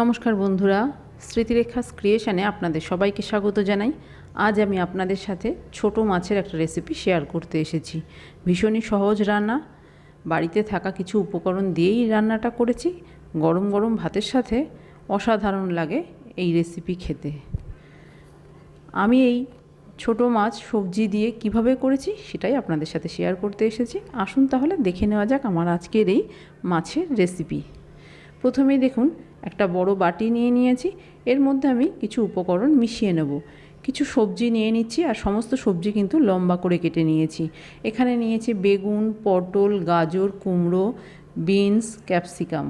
নমস্কার বন্ধুরা, স্মৃতিরেখাস ক্রিয়েশনে আপনাদের সবাইকে স্বাগত জানাই। আজ আমি আপনাদের সাথে ছোট মাছের একটা রেসিপি শেয়ার করতে এসেছি। ভীষণই সহজ রান্না। বাড়িতে থাকা কিছু উপকরণ দিয়েই রান্নাটা করেছি। গরম গরম ভাতের সাথে অসাধারণ লাগে এই রেসিপি খেতে। আমি এই ছোট মাছ সবজি দিয়ে কীভাবে করেছি সেটাই আপনাদের সাথে শেয়ার করতে এসেছি। আসুন তাহলে দেখে নেওয়া যাক আমার আজকের এই মাছের রেসিপি প্রথমেই দেখুন, একটা বড় বাটি নিয়ে নিয়েছি, এর মধ্যে আমি কিছু উপকরণ মিশিয়ে নেব। কিছু সবজি নিয়ে নিচ্ছি আর সমস্ত সবজি কিন্তু লম্বা করে কেটে নিয়েছি। এখানে নিয়েছি বেগুন, পটল, গাজর, কুমড়ো, বিনস, ক্যাপসিকাম।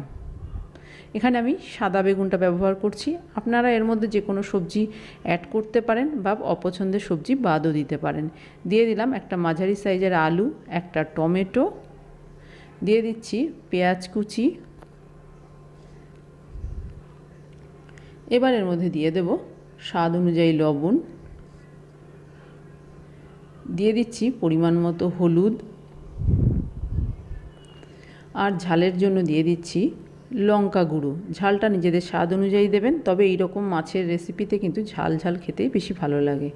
এখানে আমি সাদা বেগুনটা ব্যবহার করছি। আপনারা এর মধ্যে যে কোনো সবজি অ্যাড করতে পারেন বা অপছন্দের সবজি বাদও দিতে পারেন। দিয়ে দিলাম একটা মাঝারি সাইজের আলু, একটা টমেটো, দিয়ে দিচ্ছি পেঁয়াজ কুচি এবার এর মধ্যে দিয়ে দেব স্বাদ অনুযায়ী লবণ। দিয়ে দিচ্ছি পরিমাণ মতো হলুদ। আর ঝালের জন্য দিয়ে দিচ্ছি লঙ্কা গুঁড়ো। ঝালটা নিজেদের স্বাদ অনুযায়ী দেবেন, তবে এই রকম মাছের রেসিপিতে কিন্তু ঝাল ঝাল খেতেই বেশি ভালো লাগে।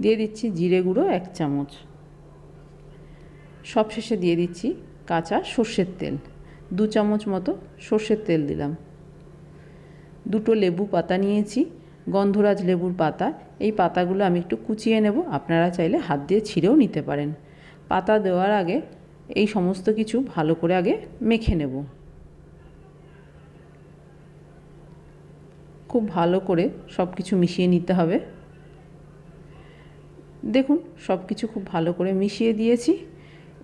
দিয়ে দিচ্ছি জিরে গুঁড়ো এক চামচ। সবশেষে দিয়ে দিচ্ছি কাঁচা সর্ষের তেল। দু চামচ মতো সর্ষের তেল দিলাম। দুটো লেবু পাতা নিয়েছি, গন্ধরাজ লেবুর পাতা। এই পাতাগুলো আমি একটু কুচিয়ে নেব, আপনারা চাইলে হাত দিয়ে ছিঁড়েও নিতে পারেন। পাতা দেওয়ার আগে এই সমস্ত কিছু ভালো করে আগে মেখে নেব। খুব ভালো করে সব কিছু মিশিয়ে নিতে হবে। দেখুন সব কিছু খুব ভালো করে মিশিয়ে দিয়েছি।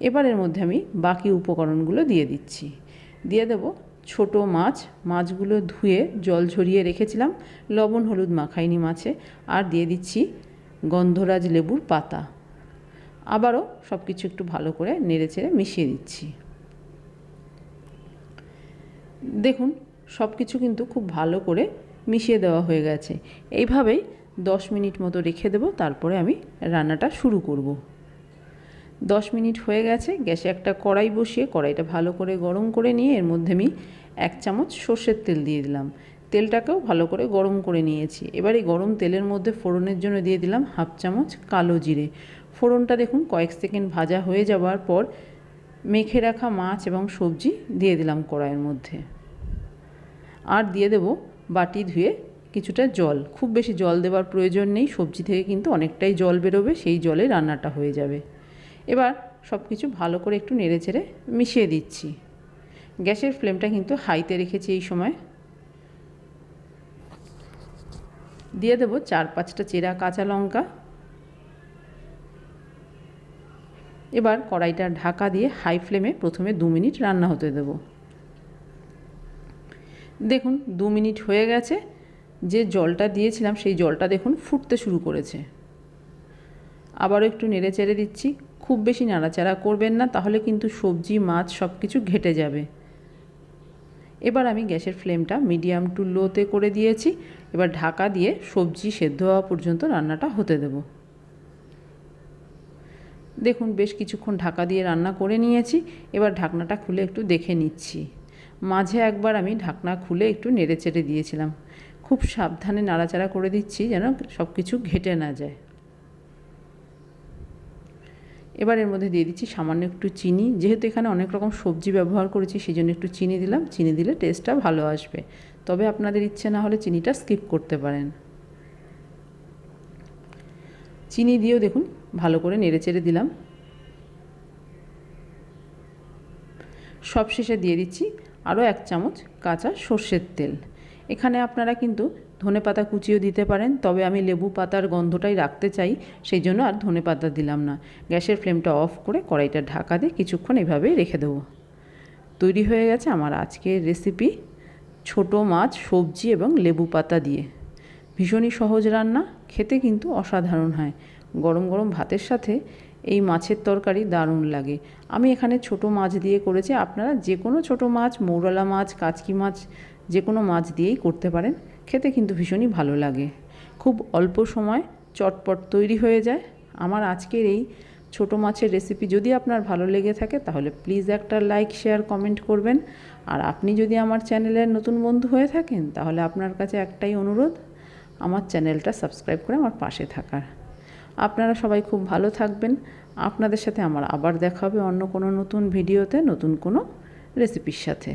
এবারের মধ্যে আমি বাকি উপকরণগুলো দিয়ে দিচ্ছি। দিয়ে দেব ছোট মাছ, মাছগুলো ধুয়ে জল ঝরিয়ে রেখেছিলাম। লবণ, হলুদ মাখাইনি মাছে। আর দিয়ে দিচ্ছি গন্ধরাজ লেবুর পাতা। আবারও সব কিছু একটু ভালো করে নেড়ে চেড়ে মিশিয়ে দিচ্ছি। দেখুন সব কিছু কিন্তু খুব ভালো করে মিশিয়ে দেওয়া হয়ে গেছে। এইভাবেই দশ মিনিট মতো রেখে দেবো, তারপরে আমি রান্নাটা শুরু করব। দশ মিনিট হয়ে গেছে, গ্যাসে একটা কড়াই বসিয়ে কড়াইটা ভালো করে গরম করে নিয়ে এর মধ্যে আমি এক চামচ সর্ষের তেল দিয়ে দিলাম। তেলটাকেও ভালো করে গরম করে নিয়েছি। এবার এই গরম তেলের মধ্যে ফোড়নের জন্য দিয়ে দিলাম হাফ চামচ কালো জিরে। ফোড়নটা দেখুন কয়েক সেকেন্ড ভাজা হয়ে যাওয়ার পর মেখে রাখা মাছ এবং সবজি দিয়ে দিলাম কড়াইয়ের মধ্যে। আর দিয়ে দেব বাটি ধুয়ে কিছুটা জল। খুব বেশি জল দেওয়ার প্রয়োজন নেই, সবজি থেকে কিন্তু অনেকটাই জল বেরোবে, সেই জলে রান্নাটা হয়ে যাবে। এবার সব কিছু ভালো করে একটু নেড়ে চেড়ে মিশিয়ে দিচ্ছি। গ্যাসের ফ্লেমটা কিন্তু হাইতে রেখেছি এই সময়। দিয়ে দেবো চার পাঁচটা চেরা কাঁচা লঙ্কা। এবার কড়াইটা ঢাকা দিয়ে হাই ফ্লেমে প্রথমে দু মিনিট রান্না হতে দেব। দেখুন, দু মিনিট হয়ে গেছে। যে জলটা দিয়েছিলাম, সেই জলটা দেখুন ফুটতে শুরু করেছে। আবারও একটু নেড়ে চেড়ে দিচ্ছি। খুব বেশি নাড়াচাড়া করবেন না, তাহলে কিন্তু সবজি, মাছ সব কিছু ঘেটে যাবে। এবার আমি গ্যাসের ফ্লেমটা মিডিয়াম টু লোতে করে দিয়েছি। এবার ঢাকা দিয়ে সবজি সেদ্ধ হওয়া পর্যন্ত রান্নাটা হতে দেব। দেখুন, বেশ কিছুক্ষণ ঢাকা দিয়ে রান্না করে নিয়েছি। এবার ঢাকনাটা খুলে একটু দেখে নিচ্ছি। মাঝে একবার আমি ঢাকনা খুলে একটু নেড়ে চেড়ে দিয়েছিলাম। খুব সাবধানে নাড়াচাড়া করে দিচ্ছি যেন সব কিছু ঘেটে না যায়। এবার এর মধ্যে দিয়ে দিচ্ছি সামান্য একটু চিনি। যেহেতু এখানে অনেক রকম সবজি ব্যবহার করেছি সেই জন্য একটু চিনি দিলাম। চিনি দিলে টেস্টটা ভালো আসবে। তবে আপনাদের ইচ্ছে না হলে চিনিটা স্কিপ করতে পারেন। চিনি দিয়েও দেখুন, ভালো করে নেড়ে চেড়ে দিলাম। সবশেষে দিয়ে দিচ্ছি আরও এক চামচ কাঁচা সর্ষের তেল। এখানে আপনারা কিন্তু ধনে পাতা কুচিও দিতে পারেন, তবে আমি লেবু পাতার গন্ধটাই রাখতে চাই, সেই জন্য আর ধনে পাতা দিলাম না। গ্যাসের ফ্লেমটা অফ করে কড়াইটা ঢাকা দিয়ে কিছুক্ষণ এভাবেই রেখে দেবো। তৈরি হয়ে গেছে আমার আজকের রেসিপি, ছোট মাছ, সবজি এবং লেবু পাতা দিয়ে। ভীষণই সহজ রান্না, খেতে কিন্তু অসাধারণ হয়। গরম গরম ভাতের সাথে এই মাছের তরকারি দারুণ লাগে। আমি এখানে ছোট মাছ দিয়ে করেছি, আপনারা যে কোনো ছোট মাছ, মৌরলা মাছ, কাচকি মাছ যে কোনো মাছ দিয়েই করতে পারেন। খেতে কিন্তু ভীষণই ভালো লাগে। খুব অল্প সময় চটপট তৈরি হয়ে যায়। আমার আজকের এই ছোট মাছের রেসিপি যদি আপনার ভালো লেগে থাকে, তাহলে প্লিজ একটা লাইক শেয়ার কমেন্ট করবেন। আর আপনি যদি আমার চ্যানেলের নতুন বন্ধু হয়ে থাকেন, তাহলে আপনার কাছে একটাই অনুরোধ, আমার চ্যানেলটা সাবস্ক্রাইব করে আমার পাশে থাকার। আপনারা সবাই খুব ভালো থাকবেন। আপনাদের সাথে আমার আবার দেখা হবে অন্য কোনো নতুন ভিডিওতে নতুন কোনো রেসিপির সাথে।